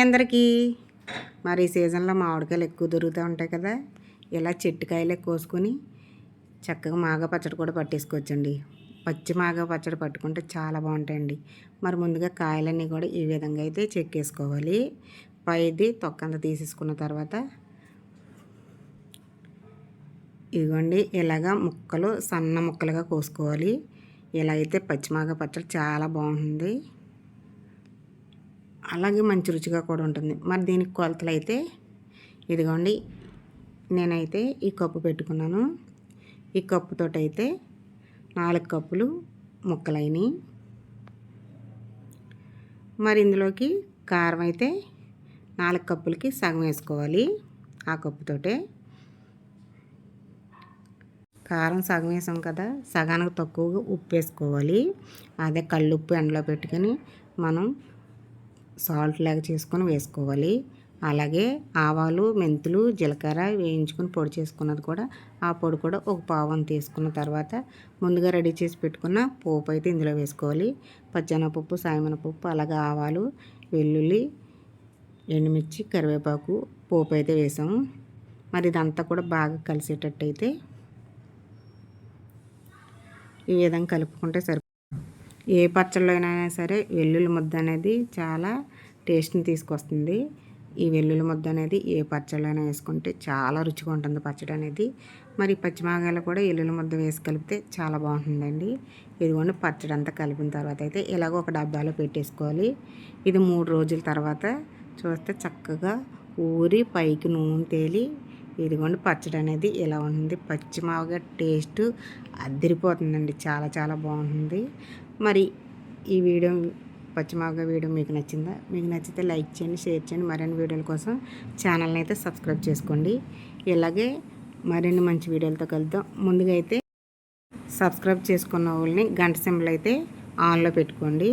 Hi అందరికీ? మరి ఈ సీజన్లో మామిడికాయలు ఎక్కువ దొరుకుతూ ఉంటాయి కదా ఇలా చెట్టుకాయలే కోసుకొని చక్కగా మాగా పచ్చడి కూడా పట్టేసుకోవచ్చండి. పచ్చి మాగా పచ్చడి పట్టుకుంటే చాలా బాగుంటాయండి. మరి ముందుగా కాయలన్నీ కూడా ఈ విధంగా అయితే చెక్కేసుకోవాలి పైది తొక్కంత తీసేసుకున్న తర్వాత ఇదిగోండి ఇలాగా ముక్కలు సన్న ముక్కలుగా కోసుకోవాలి. ఇలా అయితే పచ్చిమాగా పచ్చడి చాలా బాగుంటుంది. అలాగే మంచి రుచిగా కూడా ఉంటుంది. మరి దీనికి కొలతలు అయితే ఇదిగోండి. నేనైతే ఈ కప్పు పెట్టుకున్నాను. ఈ కప్పుతో అయితే నాలుగు కప్పులు ముక్కలైనవి. మరి ఇందులోకి కారం అయితే నాలుగు కప్పులకి సగం వేసుకోవాలి ఆ కప్పుతోటే కారం సగం వేసాం కదా సగానికి తక్కువగా ఉప్పు వేసుకోవాలి. అదే కళ్ళుప్పు ఎండలో పెట్టుకొని మనం సాల్ట్ లాగా చేసుకొని వేసుకోవాలి. అలాగే ఆవాలు మెంతులు జీలకర్ర వేయించుకొని పొడి చేసుకున్నది కూడా ఆ పొడి కూడా ఒక పావం తీసుకున్న తర్వాత ముందుగా రెడీ చేసి పెట్టుకున్న పోపు అయితే ఇందులో వేసుకోవాలి. పచ్చెనపప్పు సాయమనపప్పు అలాగే ఆవాలు వెల్లుల్లి ఎండుమిర్చి కరివేపాకు పోపు అయితే వేసాము. మరి ఇదంతా కూడా బాగా కలిసేటట్టు అయితే ఈ విధంగా కలుపుకుంటే సరిపోతుంది. ఏ పచ్చళ్ళైనా సరే వెల్లుల్లి ముద్ద అనేది చాలా టేస్ట్ని తీసుకొస్తుంది. ఈ వెల్లుల్లి ముద్ద అనేది ఏ పచ్చళ్ళైనా వేసుకుంటే చాలా రుచిగా ఉంటుంది పచ్చడి అనేది. మరి పచ్చిమాగాయలు కూడా వెల్లుల్లి ముద్ద వేసి కలిపితే చాలా బాగుంటుందండి. ఇదిగోండి పచ్చడి అంతా కలిపిన తర్వాత అయితే ఇలాగ ఒక డబ్బాలో పెట్టేసుకోవాలి. ఇది మూడు రోజుల తర్వాత చూస్తే చక్కగా ఊరి పైకి నూనె తేలి ఇదిగోండి పచ్చడి అనేది ఇలా ఉంటుంది. పచ్చిమాగా టేస్ట్ అద్దరిపోతుందండి చాలా చాలా బాగుంటుంది. మరి ఈ వీడియో పచ్చిమాగా వీడియో మీకు నచ్చిందా? మీకు నచ్చితే లైక్ చేయండి షేర్ చేయండి. మరిన్ని వీడియోల కోసం ఛానల్ని అయితే సబ్స్క్రైబ్ చేసుకోండి. ఇలాగే మరిన్ని మంచి వీడియోలతో కలుద్దాం. ముందుగా అయితే సబ్స్క్రైబ్ చేసుకున్న వాళ్ళని గంట సింబల్ అయితే ఆన్లో పెట్టుకోండి.